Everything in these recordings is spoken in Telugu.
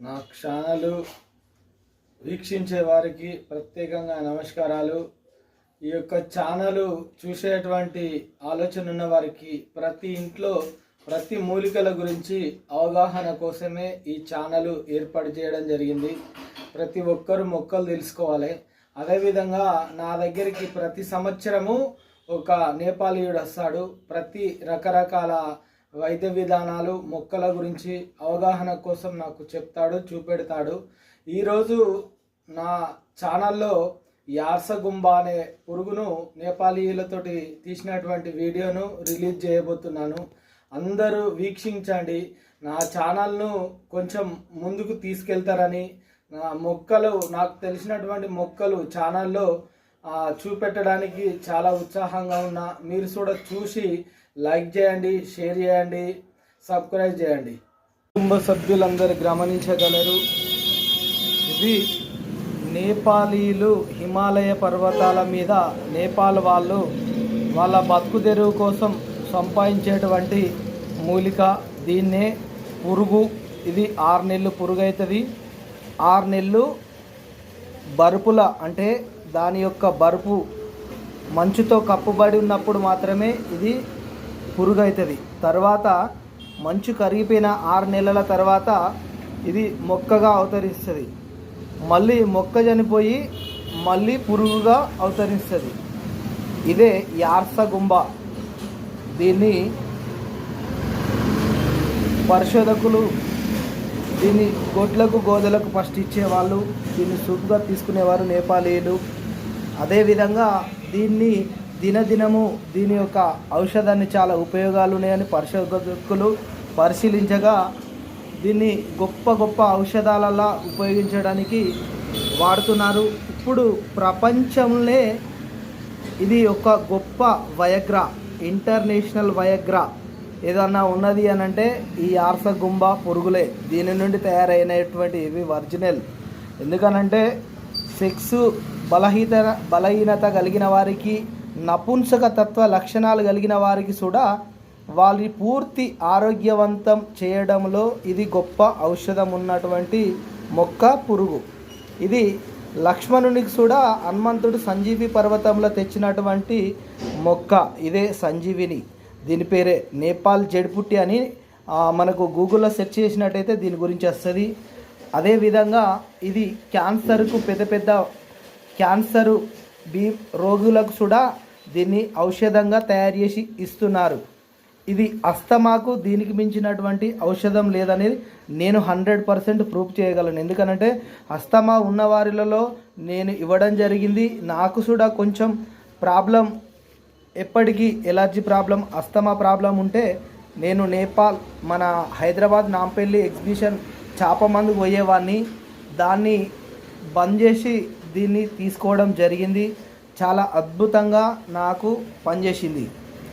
నా క్షణాలు వీక్షించే వారికి ప్రత్యేకంగా నమస్కారాలు. ఈ యొక్క ఛానల్ చూసేటువంటి ఆలోచన ఉన్న వారికి ప్రతి ఇంట్లో ప్రతి మూలికల గురించి అవగాహన కోసమే ఈ ఛానల్ ఏర్పాటు చేయడం జరిగింది. ప్రతి ఒక్కరు మొక్కలు తెలుసుకోవాలి. అదేవిధంగా నా దగ్గరికి ప్రతి సంవత్సరము ఒక నేపాలీయుడు వస్తాడు. ప్రతి రకరకాల వైద్య విధానాలు మొక్కల గురించి అవగాహన కోసం నాకు చెప్తాడు చూపెడతాడు. ఈరోజు నా ఛానల్లో యార్సగుంబ అనే పురుగును నేపాలీయులతోటి తీసినటువంటి వీడియోను రిలీజ్ చేయబోతున్నాను. అందరూ వీక్షించండి. నా ఛానల్ను కొంచెం ముందుకు తీసుకెళ్తారని నా మొక్కలు నాకు తెలిసినటువంటి మొక్కలు ఛానల్లో చూపెట్టడానికి చాలా ఉత్సాహంగా ఉన్నా. మీరు కూడా చూసి లైక్ చేయండి షేర్ చేయండి సబ్స్క్రైబ్ చేయండి. కుటుంబ సభ్యులందరూ గమనించగలరు ఇది నేపాలీలు హిమాలయ పర్వతాల మీద నేపాల్ వాళ్ళు వాళ్ళ బతుకు తెరువు కోసం సంపాదించేటువంటి మూలిక దీన్నే పురుగు. ఇది ఆరు నెలలు పురుగు అవుతుంది ఆరు నెలలు బరుపుల అంటే దాని యొక్క బరుపు మంచుతో కప్పుబడి ఉన్నప్పుడు మాత్రమే ఇది పురుగు అవుతుంది తర్వాత మంచు కరిగిపోయిన ఆరు నెలల తర్వాత ఇది మొక్కగా అవతరిస్తుంది. మళ్ళీ మొక్క చనిపోయి మళ్ళీ పురుగుగా అవతరిస్తుంది. ఇదే యార్సగుంబ దీన్ని పరిశోధకులు దీన్ని గొడ్లకు గోదలకు ఫస్ట్ ఇచ్చేవాళ్ళు దీన్ని సూపుగా తీసుకునేవారు నేపాలీలు అదేవిధంగా దీన్ని దినదినము దీని యొక్క ఔషధాన్ని చాలా ఉపయోగాలు ఉన్నాయని పరిశోధకులు పరిశీలించగా దీన్ని గొప్ప గొప్ప ఔషధాలలో ఉపయోగించడానికి వాడుతున్నారు. ఇప్పుడు ప్రపంచంలో ఇది ఒక గొప్ప వయగ్రా ఇంటర్నేషనల్ వయగ్రా ఏదన్నా ఉన్నది అని అంటే ఈ ఆర్స గుంబ పురుగులే. దీని నుండి తయారైనటువంటి ఇవి ఒరిజినల్. ఎందుకనంటే సెక్స్ బలహీత బలహీనత కలిగిన వారికి నపుంసక తత్వ లక్షణాలు కలిగిన వారికి కూడా వారి పూర్తి ఆరోగ్యవంతం చేయడంలో ఇది గొప్ప ఔషధం ఉన్నటువంటి మొక్క పురుగు. ఇది లక్ష్మణునికి కూడా హనుమంతుడు సంజీవి పర్వతంలో తెచ్చినటువంటి మొక్క. ఇదే సంజీవిని. దీని పేరే నేపాల్ జడిపుట్టి అని మనకు గూగుల్లో సెర్చ్ చేసినట్టయితే దీని గురించి వస్తుంది. అదేవిధంగా ఇది క్యాన్సర్కు పెద్ద పెద్ద క్యాన్సరు బీ రోగులకు కూడా దీన్ని ఔషధంగా తయారు చేసి ఇస్తున్నారు. ఇది అస్తమాకు దీనికి మించినటువంటి ఔషధం లేదనేది నేను హండ్రెడ్ పర్సెంట్ ప్రూఫ్ చేయగలను. ఎందుకనంటే అస్తమా ఉన్న వారిలలో నేను ఇవ్వడం జరిగింది. నాకు కూడా కొంచెం ప్రాబ్లం ఎప్పటికీ ఎలర్జీ ప్రాబ్లం అస్తమా ప్రాబ్లం ఉంటే నేను నేపాల్ మన హైదరాబాద్ నాంపల్లి ఎగ్జిబిషన్ చేప మందు పోయేవాడిని దాన్ని బంద్ చేసి దీన్ని తీసుకోవడం జరిగింది. చాలా అద్భుతంగా నాకు పనిచేసింది.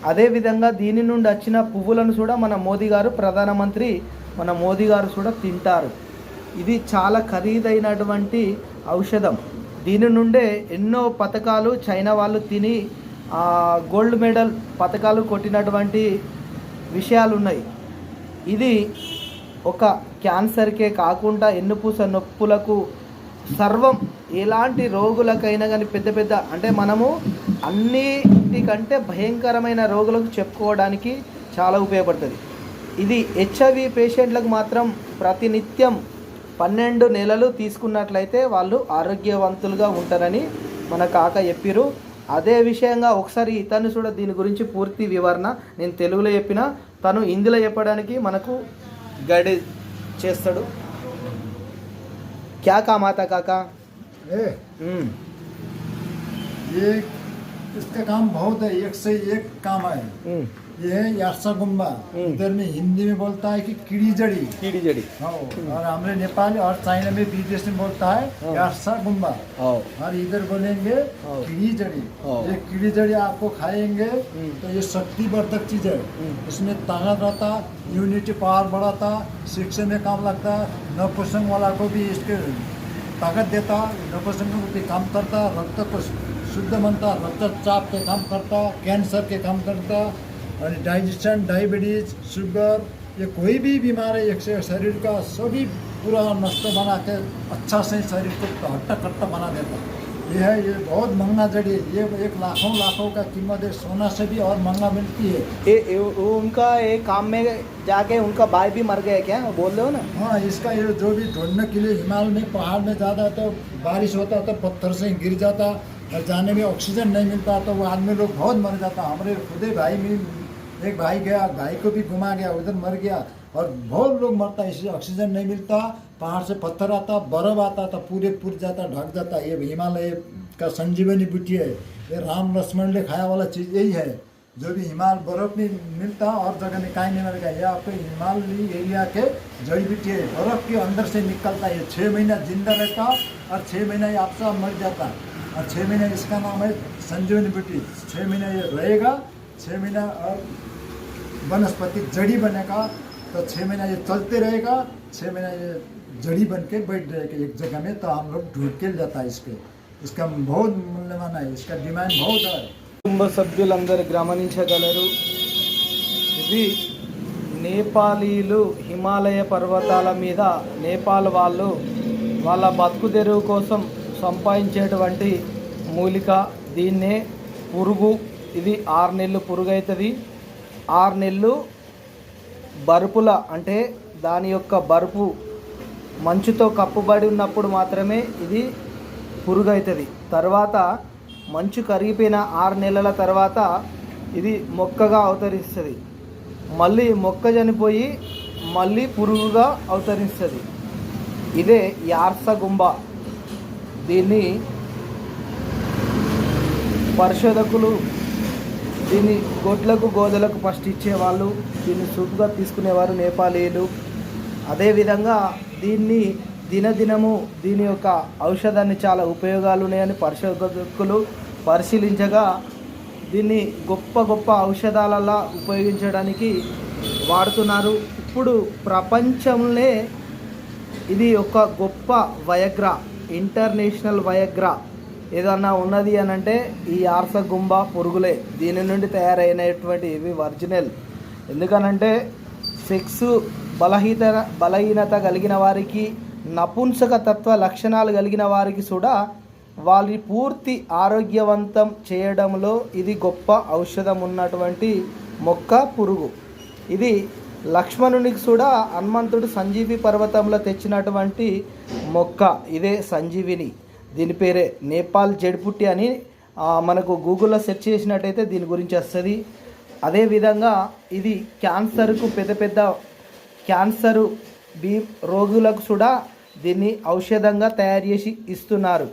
అదేవిధంగా దీని నుండి వచ్చిన పువ్వులను కూడా మన మోదీ గారు ప్రధానమంత్రి మన మోదీ గారు కూడా తింటారు. ఇది చాలా ఖరీదైనటువంటి ఔషధం. దీని నుండే ఎన్నో పథకాలు చైనా వాళ్ళు తిని గోల్డ్ మెడల్ పథకాలు కొట్టినటువంటి విషయాలు ఉన్నాయి ఇది ఒక క్యాన్సర్కే కాకుండా ఎన్నుపూస నొప్పులకు సర్వం ఎలాంటి రోగులకైనా కానీ పెద్ద పెద్ద అంటే మనము అన్నిటికంటే భయంకరమైన రోగులకు చెప్పుకోవడానికి చాలా ఉపయోగపడుతుంది. ఇది హెచ్ఐవి పేషెంట్లకు మాత్రం ప్రతినిత్యం పన్నెండు నెలలు తీసుకున్నట్లయితే వాళ్ళు ఆరోగ్యవంతులుగా ఉంటారని మన కాక చెప్పిరు అదే విషయంగా ఒకసారి ఇతను కూడా దీని గురించి పూర్తి వివరణ నేను తెలుగులో చెప్పిన తను హిందీలో చెప్పడానికి మనకు గైడ్ చేస్తాడు. क्या काम आता काका? ये हम्म। इसका काम बहुत है एक से एक काम है हम्म। ये है यासा गुम्बा हम्म। इधर में हिंदी में बोलता है कि कीड़ी जड़ी कीड़ी जड़ी हाँ और हमारे नेपाल और चाइना में विदेश में बोलता है हाँ। यासा गुम्बा और इधर बोलेंगे हाँ। कीड़ी जड़ी हाँ। ये कीड़ी जड़ी आपको खाएँगे हम्म। तो ये शक्तिवर्धक चीज़ है हम्म। इसमें ताकत रहता इम्यूनिटी पावर बढ़ाता शिक्षा में काम लगता नपुंसक वाला को भी इसके ताकत देता नपुंसक को भी काम करता रक्त को शुद्ध बनता रक्तचाप के काम करता कैंसर के काम करता और डाइजेशन डायबिटीज़ शुगर ये कोई भी बीमारी एक से शरीर का सभी पूरा नष्ट बना के अच्छा से शरीर को हट्टा कट्टा बना देता ये है ये बहुत महँगा जड़ी है। ये एक लाखों लाखों का कीमत है सोना से भी और महँगा मिलती है। ये ये- वो उनका एक काम में जाके उनका भाई भी मर गया क्या? बोल रहे हो ना? हाँ इसका ये जो भी ढूँढने के लिए हिमालय में पहाड़ में ज़्यादा तो बारिश होता तो पत्थर से गिर जाता और जाने में ऑक्सीजन नहीं मिलता तो वो आदमी लोग बहुत मर जाता। हमारे खुदे भाई में एक भाई गया, भाई को भी घुमा गया, उधर मर गया। और बहुत लोग मरता इसलिए ऑक्सीजन नहीं मिलता, पहाड़ से पत्थर आता, बर्फ़ आता तो पूरे पूर जाता, ढक जाता। ये हिमालय का संजीवनी बूटी है। ये राम लक्ष्मण ने खाया वाला चीज़ यही है। जो भी हिमाल, बर्फ़ में मिलता, और जगह में कहीं नहीं मिलेगा ये आपके हिमालयी एरिया के जड़ी बूटी है। बर्फ़ के अंदर से निकलता है। छः महीना ज़िंदा रहता, और छः महीना ये आपसा मर जाता। और छः महीना इसका नाम है संजीवनी बूटी छः महीना ये रहेगा छः महीना और वनस्पति जड़ी बनेगा तो छः महीना ये चलते रहेगा छः महीना ये जड़ी बन के बैठ जाएगा एक जगह में तो हम लोग ढूंढ के जाता है इसके इसका बहुत मूल्यवान है इसका डिमांड बहुत है కుటుంబ సభ్యులందరూ గమనించగలరు ఇది నేపాలీలు హిమాలయ పర్వతాల మీద నేపాల్ వాళ్ళు వాళ్ళ బతుకు తెరువు కోసం సంపాదించేటువంటి మూలిక దీన్నే పురుగు ఇది ఆరు నెలలు పురుగు అవుతుంది ఆరు నెలలు బరుపుల అంటే దాని యొక్క బరుపు మంచుతో కప్పుబడి ఉన్నప్పుడు మాత్రమే ఇది పురుగు అవుతుంది తర్వాత మంచు కరిగిపోయిన ఆరు నెలల తర్వాత ఇది మొక్కగా అవతరిస్తుంది. మళ్ళీ మొక్క చనిపోయి మళ్ళీ పురుగుగా అవతరిస్తుంది. ఇదే యార్సగుంబ దీన్ని పరిశోధకులు దీన్ని గొడ్లకు గోదలకు ఫస్ట్ ఇచ్చేవాళ్ళు దీన్ని సూపుగా తీసుకునేవారు నేపాలీలు. అదేవిధంగా దీన్ని దినదినము దీని యొక్క ఔషధాన్ని చాలా ఉపయోగాలు ఉన్నాయని పరిశోధకులు పరిశీలించగా దీన్ని గొప్ప గొప్ప ఔషధాలలో ఉపయోగించడానికి వాడుతున్నారు. ఇప్పుడు ప్రపంచంలో ఇది ఒక గొప్ప వయగ్రా ఇంటర్నేషనల్ వయగ్రా ఏదన్నా ఉన్నది అని అంటే ఈ ఆర్స గుంబ పురుగులే. దీని నుండి తయారైనటువంటి ఇవి ఒరిజినల్ ఎందుకనంటే సెక్స్ బలహీత బలహీనత కలిగిన వారికి నపుంసక తత్వ లక్షణాలు కలిగిన వారికి కూడా వారి పూర్తి ఆరోగ్యవంతం చేయడంలో ఇది గొప్ప ఔషధం ఉన్నటువంటి మొక్క పురుగు. ఇది లక్ష్మణునికి కూడా హనుమంతుడు సంజీవి పర్వతంలో తెచ్చినటువంటి మొక్క. ఇదే సంజీవిని. దీని పేరే నేపాల్ జడిపుట్టి అని మనకు గూగుల్లో సెర్చ్ చేసినట్టయితే దీని గురించి వస్తుంది. అదేవిధంగా ఇది క్యాన్సర్కు పెద్ద పెద్ద క్యాన్సరు బీ రోగులకు కూడా దీన్ని ఔషధంగా తయారు చేసి ఇస్తున్నారు.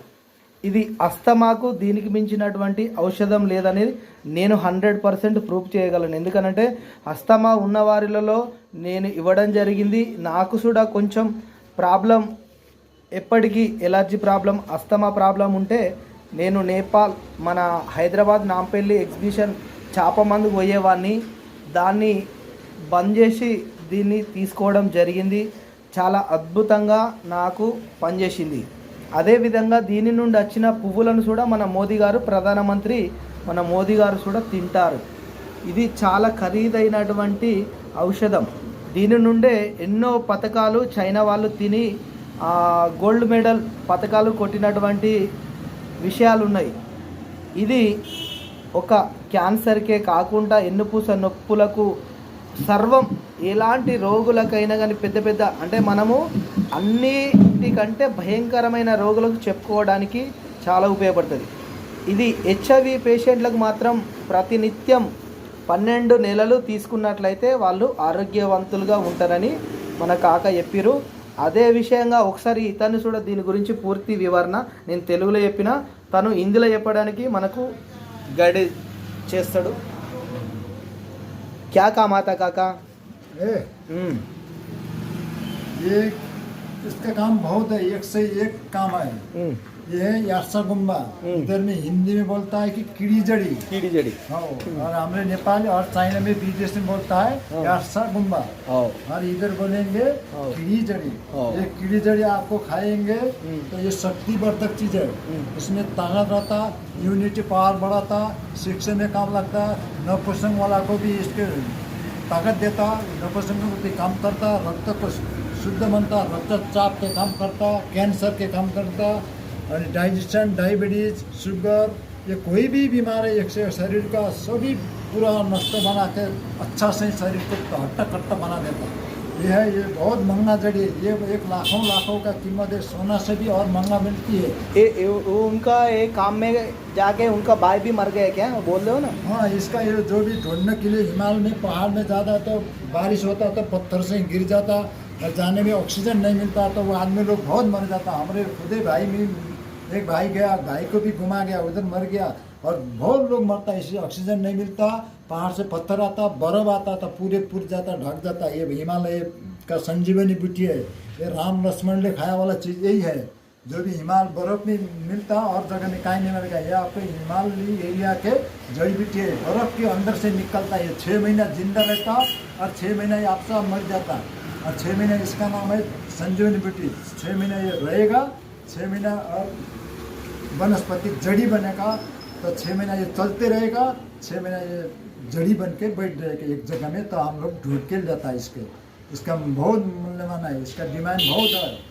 ఇది అస్తమాకు దీనికి మించినటువంటి ఔషధం లేదనేది నేను హండ్రెడ్ పర్సెంట్ ప్రూఫ్ చేయగలను. ఎందుకనంటే అస్తమా ఉన్న వారిలలో నేను ఇవ్వడం జరిగింది. నాకు కూడా కొంచెం ప్రాబ్లం ఎప్పటికీ ఎలర్జీ ప్రాబ్లం అస్తమా ప్రాబ్లం ఉంటే నేను నేపాల్ మన హైదరాబాద్ నాంపల్లి ఎగ్జిబిషన్ చేప మందు పోయేవాడిని దాన్ని బంద్ చేసి దీన్ని తీసుకోవడం జరిగింది. చాలా అద్భుతంగా నాకు పనిచేసింది. అదేవిధంగా దీని నుండి వచ్చిన పువ్వులను కూడా మన మోదీ గారు ప్రధానమంత్రి మన మోదీ గారు కూడా తింటారు. ఇది చాలా ఖరీదైనటువంటి ఔషధం. దీని నుండే ఎన్నో పథకాలు చైనా వాళ్ళు తిని గోల్డ్ మెడల్ పథకాలు కొట్టినటువంటి విషయాలు ఉన్నాయి ఇది ఒక క్యాన్సర్కే కాకుండా ఎన్నుపూస నొప్పులకు సర్వం ఎలాంటి రోగులకైనా కానీ పెద్ద పెద్ద అంటే మనము అన్నిటికంటే భయంకరమైన రోగులకు చెప్పుకోవడానికి చాలా ఉపయోగపడుతుంది. ఇది హెచ్ఐవి పేషెంట్లకు మాత్రం ప్రతినిత్యం పన్నెండు నెలలు తీసుకున్నట్లయితే వాళ్ళు ఆరోగ్యవంతులుగా ఉంటారని మన కాక చెప్పిరు అదే విషయంగా ఒకసారి ఇతను కూడా దీని గురించి పూర్తి వివరణ నేను తెలుగులో చెప్పిన తను హిందీలో చెప్పడానికి మనకు గైడ్ చేస్తాడు క్యా కామ్ ఆతా కాకా ए, हम्म, ये इसका काम बहुत है एक से एक काम है हम्म, ये है यासा गुम्बा हम्म। इधर में हिंदी में बोलता है कि कीड़ी जड़ी कीड़ी जड़ी हाँ और हमारे नेपाल और चाइना में विदेश में बोलता है हाँ। यासा गुम्बा और इधर बोलेंगे हाँ। कीड़ी जड़ी हाँ। ये कीड़ी जड़ी आपको खाएँगे हम्म। तो ये शक्तिवर्धक चीज़ है हम्म। इसमें ताकत रहता यूनिटी पावर बढ़ाता शिक्षा में काम लगता नपुसंग वाला को भी इसके ताकत देता नपुसंग भी काम करता रक्त को शुद्ध बनता रक्तचाप के काम करता कैंसर के काम करता और डाइजेशन डायबिटीज़ शुगर ये कोई भी बीमारी एक से शरीर का सभी पूरा नष्ट बना के अच्छा से शरीर को हट्टा कट्टा बना देता ये है ये बहुत महँगा जड़ी है। ये एक लाखों लाखों का कीमत है। सोना से भी और महँगा मिलती है। ये वो उनका एक काम में जाके उनका भाई भी मर गए क्या? बोल रहे हो ना? हाँ इसका ये जो भी ढूँढने के लिए हिमालय में पहाड़ में ज़्यादा तो बारिश होता तो पत्थर से गिर जाता और जाने में ऑक्सीजन नहीं मिलता तो वो आदमी लोग बहुत मर जाता हमारे खुदे भाई में एक भाई गया, भाई को भी घुमा गया, उधर मर गया। और बहुत लोग मरता इसलिए ऑक्सीजन नहीं मिलता, पहाड़ से पत्थर आता, बर्फ़ आता था पूरे पुर जाता, ढक जाता। ये हिमालय का संजीवनी बूटी है। ये राम लक्ष्मण ने खाया वाला चीज़ यही है। जो भी हिमाल, बर्फ़ में मिलता और जगह में कहीं नहीं मिलेगा ये आपके हिमालय एरिया के जड़ी बूटी है। बर्फ़ के अंदर से निकलता है छः महीना ज़िंदा रहता और छः महीना ये आपसा मर जाता। और छः महीना इसका नाम है संजीवनी बूटी। छः महीना ये रहेगा छः महीना और वनस्पति जड़ी बनेगा तो छः महीना ये चलते रहेगा छः महीना ये जड़ी बन के बैठ जाएगा एक जगह में तो हम लोग ढूंढ के लेता है इसके। इसका बहुत मूल्यवान है, इसका डिमांड बहुत है।